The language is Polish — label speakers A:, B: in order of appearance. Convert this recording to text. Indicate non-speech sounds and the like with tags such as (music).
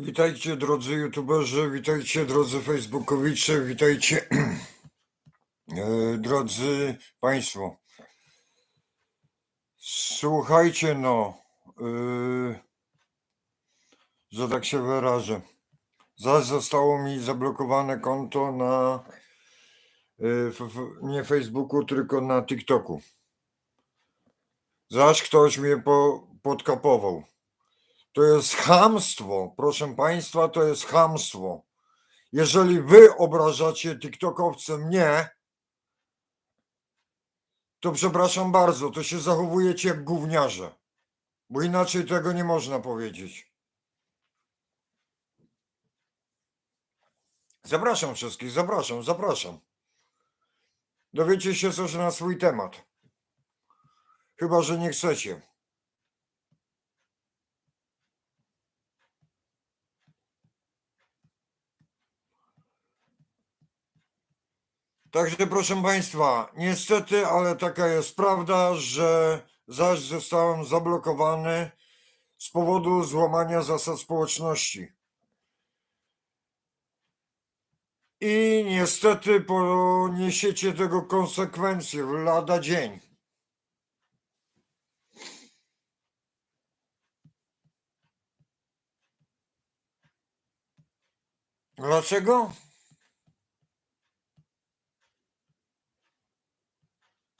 A: Witajcie drodzy youtuberzy, witajcie drodzy facebookowicze, witajcie (clears throat) e, drodzy państwo. Słuchajcie no, yy, że tak się wyrażę. Zaś zostało mi zablokowane konto na yy, f, nie Facebooku, tylko na TikToku. Zaś ktoś mnie po, podkapował. To jest chamstwo, proszę Państwa, to jest chamstwo. Jeżeli Wy obrażacie TikTokowce mnie, to przepraszam bardzo, to się zachowujecie jak gówniarze, bo inaczej tego nie można powiedzieć. Zapraszam wszystkich, zapraszam, zapraszam. Dowiecie się coś na swój temat. Chyba, że nie chcecie. Także proszę Państwa, niestety, ale taka jest prawda, że zaś zostałem zablokowany z powodu złamania zasad społeczności. I niestety poniesiecie tego konsekwencje w lada dzień. Dlaczego?